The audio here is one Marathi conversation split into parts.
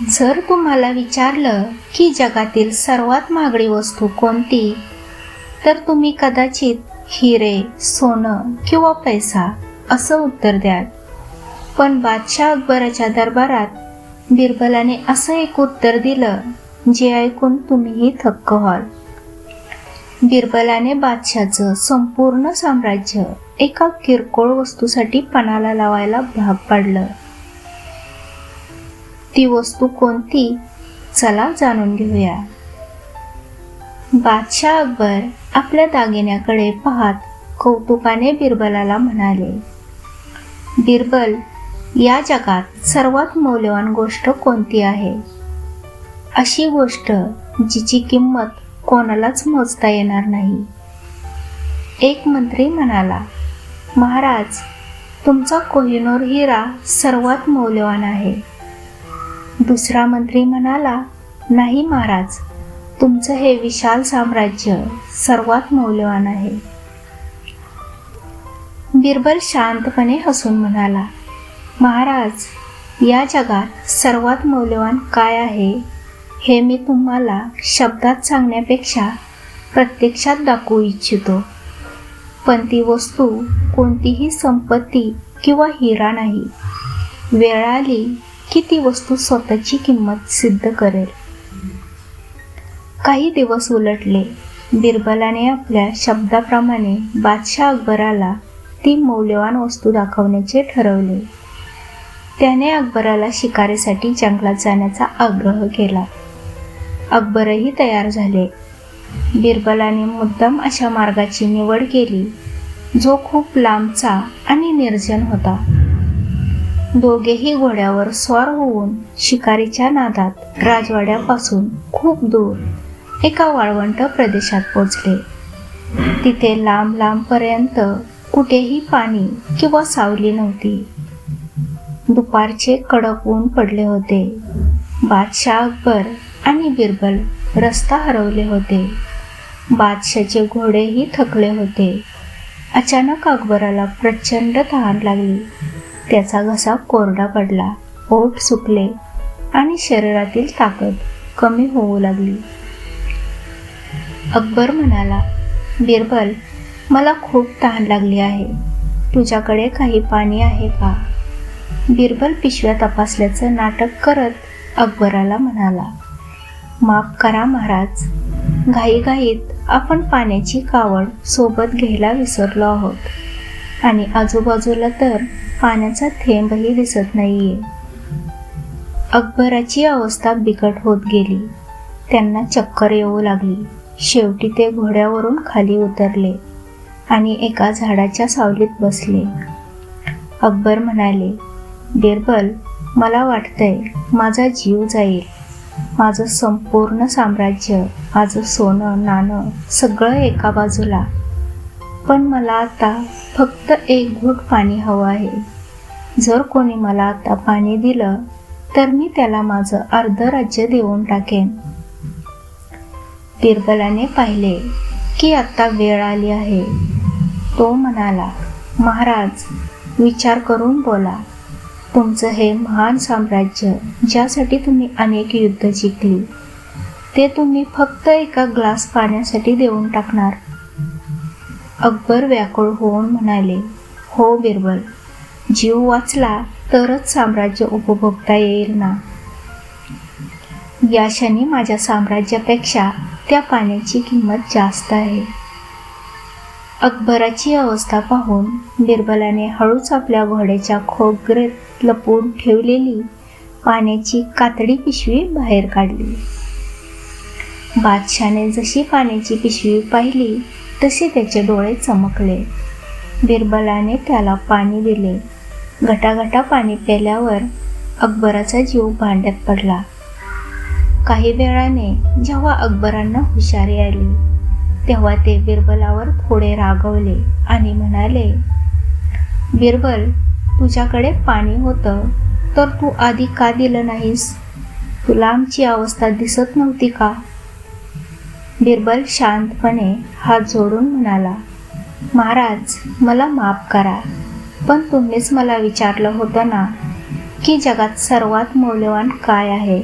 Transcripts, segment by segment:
जर तुम्हाला विचारलं की जगातील सर्वात महागडी वस्तू कोणती तर तुम्ही कदाचित हिरे सोनं किंवा पैसा असं उत्तर द्याल. पण बादशाह अकबराच्या दरबारात बिरबलाने असं एक उत्तर दिलं जे ऐकून तुम्हीही थक्क व्हाल. बिरबलाने बादशाचं संपूर्ण साम्राज्य एका किरकोळ वस्तूसाठी पणाला लावायला भाग पाडलं. ती वस्तू कोणती? चला जाणून घेऊया. बादशाह अकबर आपल्या दागिन्याकडे पाहत कौतुकाने बिरबलाला म्हणाले बिरबल या जगात सर्वात मौल्यवान गोष्ट कोणती आहे? अशी गोष्ट जिची किंमत कोणालाच मोजता येणार नाही. एक मंत्री म्हणाला महाराज तुमचा कोहिनूर हिरा सर्वात मौल्यवान आहे. दुसरा मंत्री म्हणाला नाही महाराज तुमचं हे विशाल साम्राज्य सर्वात मौल्यवान आहे. बिरबल शांतपणे हसून म्हणाला महाराज या जगात सर्वात मौल्यवान काय आहे हे मी तुम्हाला शब्दात सांगण्यापेक्षा प्रत्यक्षात दाखवू इच्छितो. पण ती वस्तू कोणतीही संपत्ती किंवा हिरा नाही. वेळ आली की ती वस्तू स्वतःची किंमत सिद्ध करेल? काही दिवस उलटले. बिरबलाने आपल्या शब्दाप्रमाणे बादशाह अकबराला ती मौल्यवान वस्तू दाखवण्याचे ठरवले. त्याने अकबराला शिकारीसाठी जंगलात जाण्याचा आग्रह केला. अकबरही तयार झाले. बिरबलाने मुद्दाम अशा मार्गाची निवड केली जो खूप लांबचा आणि निर्जन होता. दोघेही घोड्यावर स्वार होऊन शिकारीच्या नादात राजवाड्यापासून खूप दूर एका वाळवंट प्रदेशात पोचले. तिथे लांब लांबपर्यंत कुठेही पाणी किंवा सावली नव्हती. दुपारचे कडक ऊन पडले होते. बादशाह अकबर आणि बिरबल रस्ता हरवले होते. बादशाचे घोडेही थकले होते. अचानक अकबराला प्रचंड तहान लागली. त्याचा घसा कोरडा पडला ओठ सुकले आणि शरीरातील ताकद कमी होऊ लागली. अकबर म्हणाला बिरबल मला खूप तहान लागली आहे. तुझ्याकडे काही पाणी आहे का? बिरबल पिशव्या तपासल्याचं नाटक करत अकबराला म्हणाला माफ करा महाराज. घाईघाईत आपण पाण्याची कावड सोबत घ्यायला विसरलो आहोत. आणि आजूबाजूला तर पाण्याचा थेंबही दिसत नाहीये. अकबराची अवस्था बिकट होत गेली. त्यांना चक्कर येऊ लागली. शेवटी ते घोड्यावरून खाली उतरले आणि एका झाडाच्या सावलीत बसले. अकबर म्हणाले बिरबल मला वाटतंय माझा जीव जाईल. माझं संपूर्ण साम्राज्य माझं सोनं नाणं सगळं एका बाजूला पण मला आता फक्त एक घोट पाणी हवं आहे. जर कोणी मला आता पाणी दिलं तर मी त्याला माझं अर्ध राज्य देऊन टाकेन. बिरबलाने पाहिले की आता वेळ आली आहे. तो म्हणाला महाराज विचार करून बोला. तुमचं हे महान साम्राज्य ज्यासाठी तुम्ही अनेक युद्ध जिंकली ते तुम्ही फक्त एका ग्लास पाण्यासाठी देऊन टाकणार. अकबर व्याकुळ होऊन म्हणाले हो बिरबल जीव वाचला तरच साम्राज्य उपभोगता येईल ना? या क्षणी माझ्या साम्राज्यापेक्षा त्या पाण्याची किंमत जास्त आहे. अकबराची अवस्था पाहून बिरबलाने हळूच आपल्या घोड्याच्या खोगरेत लपवून ठेवलेली पाण्याची कातडी पिशवी बाहेर काढली. बादशाने जशी पाण्याची पिशवी पाहिली तसे त्याचे डोळे चमकले. बिरबलाने त्याला पाणी दिले. घटाघटा पाणी प्याल्यावर अकबराचा जीव भांड्यात पडला. काही वेळाने जेव्हा अकबरांना हुशारी आली तेव्हा ते बिरबलावर थोडे रागवले आणि म्हणाले बिरबल तुझ्याकडे पाणी होतं तर तू आधी का दिलं नाहीस? तुला आमची अवस्था दिसत नव्हती का? बिरबल शांतपणे हात जोडून म्हणाला महाराज मला माफ करा पण तुम्हीच मला विचारलं होतं ना की जगात सर्वात मौल्यवान काय आहे?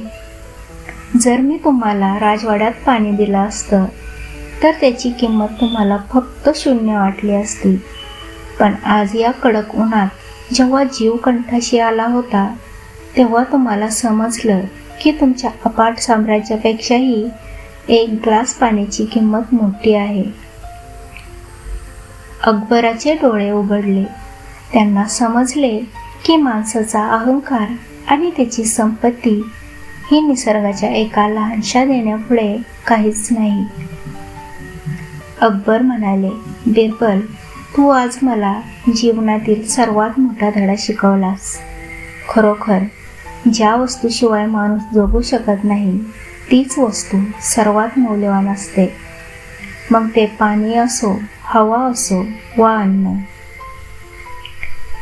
जर मी तुम्हाला राजवाड्यात पाणी दिलं असतं तर त्याची किंमत तुम्हाला फक्त शून्य वाटली असती. पण आज या कडक उन्हात जेव्हा जीव कंठाशी आला होता तेव्हा तुम्हाला समजलं की तुमच्या अपाट साम्राज्यापेक्षाही एक ग्लास पाण्याची किंमत मोठी आहे. अकबराचे डोळे उघडले. त्यांना समजले की माणसाचा अहंकार आणि त्याची संपत्ती ही निसर्गाच्या एका लहानशा देण्यापुढे काहीच नाही. अकबर म्हणाले बिरबल तू आज मला जीवनातील सर्वात मोठा धडा शिकवलास. खरोखर ज्या वस्तूशिवाय माणूस जगू शकत नाही तीच वस्तू सर्वात मौल्यवान असते. मग ते पाणी असो हवा असो वा अन्न.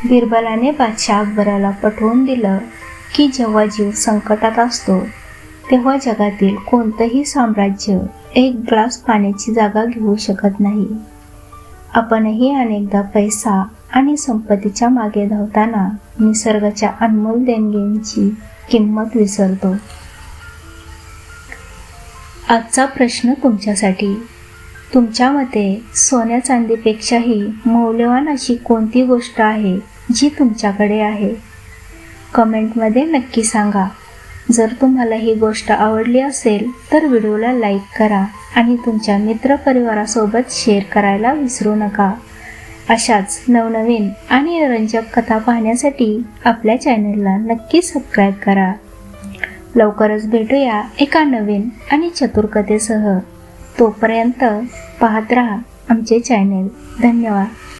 बिरबलाने बादशाह अकबराला पटवून दिलं की जेव्हा जीव संकटात असतो तेव्हा जगातील कोणतंही साम्राज्य एक ग्लास पाण्याची जागा घेऊ शकत नाही. आपणही अनेकदा पैसा आणि संपत्तीच्या मागे धावताना निसर्गाच्या अनमोल देणगींची किंमत विसरतो. आजचा प्रश्न तुमच्यासाठी. तुमच्या मते सोन्या चांदीपेक्षाही मौल्यवान अशी कोणती गोष्ट आहे जी तुमच्याकडे आहे? कमेंटमध्ये नक्की सांगा. जर तुम्हाला ही गोष्ट आवडली असेल तर व्हिडिओला लाईक करा आणि तुमच्या मित्रपरिवारासोबत शेअर करायला विसरू नका. अशाच नवनवीन आणि रंजक कथा पाहण्यासाठी आपल्या चॅनलला नक्की सबस्क्राईब करा. लवकरच भेटूया एका नवीन आणि चतुर कथेसह. तोपर्यंत पाहत राहा आमचे चॅनेल धन्यवाद.